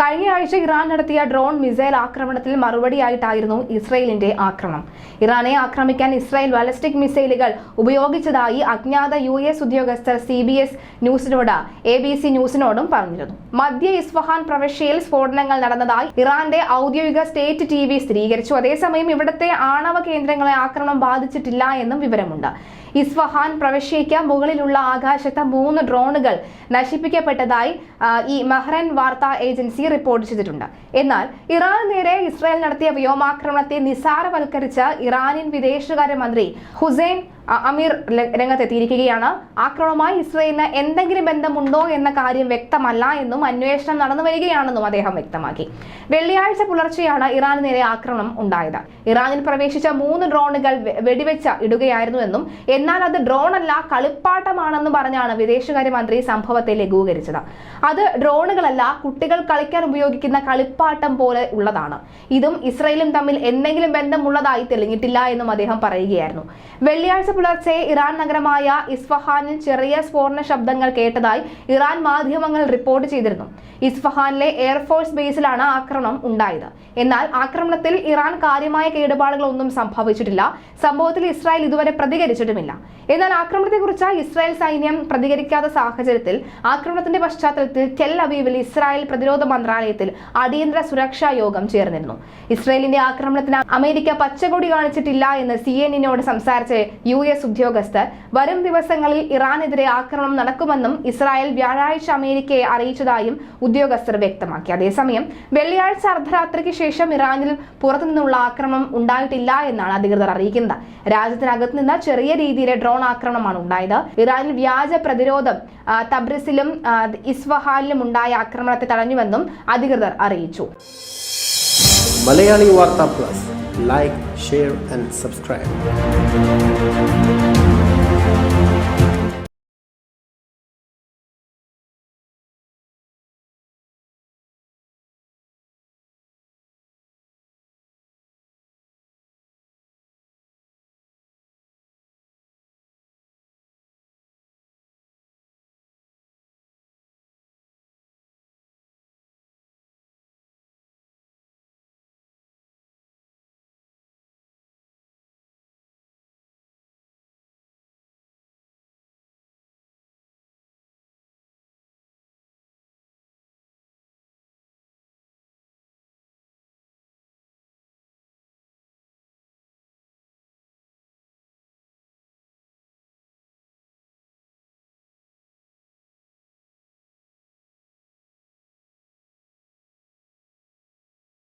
കഴിഞ്ഞ ആഴ്ച ഇറാൻ നടത്തിയ ഡ്രോൺ മിസൈൽ ആക്രമണത്തിൽ മറുപടിയായിട്ടായിരുന്നു ഇസ്രയേലിന്റെ ആക്രമണം. ഇറാനെ ആക്രമിക്കാൻ ഇസ്രായേൽ ബാലിസ്റ്റിക് മിസൈലുകൾ ഉപയോഗിച്ചതായി അജ്ഞാത യു എസ് ഉദ്യോഗസ്ഥർ സി ബി എസ് ന്യൂസിനോട് എ ബി സി ന്യൂസിനോടും പറഞ്ഞിരുന്നു. മധ്യ ഇസ്ഫഹാൻ പ്രവിശ്യയിൽ സ്ഫോടനങ്ങൾ നടന്നതായി ഇറാന്റെ ഔദ്യോഗിക സ്റ്റേറ്റ് ടി വി സ്ഥിരീകരിച്ചു. അതേസമയം ഇവിടുത്തെ ആണവ കേന്ദ്രങ്ങളെ ആക്രമണം ബാധിച്ചിട്ടില്ല എന്നും വിവരമുണ്ട്. ഇസ്ഫഹാൻ പ്രവിശ്യയ്ക്ക് മുകളിലുള്ള ആകാശത്ത് മൂന്ന് ഡ്രോണുകൾ നശിപ്പിക്കപ്പെട്ടതായി ഈ മെഹ്റൻ വാർത്താ ഏജൻസി റിപ്പോർട്ട് ചെയ്തിട്ടുണ്ട്. എന്നാൽ ഇറാന് നേരെ ഇസ്രായേൽ നടത്തിയ വ്യോമാക്രമണത്തെ നിസാരവൽക്കരിച്ച ഇറാനിയൻ വിദേശകാര്യമന്ത്രി ഹുസൈൻ അമീർ രംഗത്തെത്തിയിരിക്കുകയാണ്. ആക്രമണവുമായി ഇസ്രയേലിന് എന്തെങ്കിലും ബന്ധമുണ്ടോ എന്ന കാര്യം വ്യക്തമല്ല എന്നും അന്വേഷണം നടന്നു വരികയാണെന്നും അദ്ദേഹം വ്യക്തമാക്കി. വെള്ളിയാഴ്ച പുലർച്ചെയാണ് ഇറാന് നേരെ ആക്രമണം ഉണ്ടായത്. ഇറാനിൽ പ്രവേശിച്ച മൂന്ന് ഡ്രോണുകൾ വെടിവെച്ച ഇടുകയായിരുന്നുവെന്നും എന്നാൽ അത് ഡ്രോണല്ല കളിപ്പാട്ടമാണെന്നും പറഞ്ഞാണ് വിദേശകാര്യമന്ത്രി സംഭവത്തെ ലഘൂകരിച്ചത്. അത് ഡ്രോണുകളല്ല കുട്ടികൾ കളിക്കാൻ ഉപയോഗിക്കുന്ന കളിപ്പാട്ടം പോലെ ഉള്ളതാണ്. ഇതും ഇസ്രയേലും തമ്മിൽ എന്തെങ്കിലും ബന്ധമുള്ളതായി തെളിഞ്ഞിട്ടില്ല എന്നും അദ്ദേഹം പറയുകയായിരുന്നു. വെള്ളിയാഴ്ച പുലർച്ചെ ഇറാൻ നഗരമായ ഇസ്ഫഹാനിൽ ചെറിയ സ്ഫോടന ശബ്ദങ്ങൾ കേട്ടതായി ഇറാൻ മാധ്യമങ്ങൾ റിപ്പോർട്ട് ചെയ്തിരുന്നു. ഇസ്ഫഹാനിലെ എയർഫോഴ്സ് ബേസിലാണ് ആക്രമണം ഉണ്ടായത്. എന്നാൽ ആക്രമണത്തിൽ ഇറാൻ കാര്യമായ കേടുപാടുകളൊന്നും സംഭവിച്ചിട്ടില്ല. സംഭവത്തിൽ ഇസ്രായേൽ ഇതുവരെ പ്രതികരിച്ചിട്ടുമില്ല. എന്നാൽ ആക്രമണത്തെക്കുറിച്ച് ഇസ്രായേൽ സൈന്യം പ്രതികരിക്കാത്ത സാഹചര്യത്തിൽ ആക്രമണത്തിന്റെ പശ്ചാത്തലത്തിൽ ടെൽ അവീവിൽ ഇസ്രായേൽ പ്രതിരോധ മന്ത്രാലയത്തിൽ അടിയന്തര സുരക്ഷാ യോഗം ചേർന്നിരുന്നു. ഇസ്രായേലിന്റെ ആക്രമണത്തിന് അമേരിക്ക പച്ചകൊടി കാണിച്ചിട്ടില്ല എന്ന് സി എന്നോട് സംസാരിച്ച് യു എസ് ഉദ്യോഗസ്ഥർ വരും ദിവസങ്ങളിൽ ഇറാനെതിരെ ആക്രമണം നടക്കുമെന്നും ഇസ്രായേൽ വ്യാഴാഴ്ച അമേരിക്കയെ അറിയിച്ചതായും ഉദ്യോഗസ്ഥർ വ്യക്തമാക്കി. അതേസമയം വെള്ളിയാഴ്ച അർദ്ധരാത്രിക്ക് ശേഷം ഇറാനിൽ പുറത്തുനിന്നുള്ള ആക്രമണം ഉണ്ടായിട്ടില്ല എന്നാണ് അധികൃതർ അറിയിക്കുന്നത്. രാജ്യത്തിനകത്ത് നിന്ന് ചെറിയ രീതിയിലെ ഡ്രോൺ ആക്രമണമാണ് ഉണ്ടായത്. ഇറാനിൽ വ്യാജ പ്രതിരോധം തബ്രസിലും ഇസ്വഹാനിലും ഉണ്ടായ ആക്രമണത്തെ തടഞ്ഞുവെന്നും അധികൃതർ അറിയിച്ചു. മലയാളി വാർത്താ plus. Like share and subscribe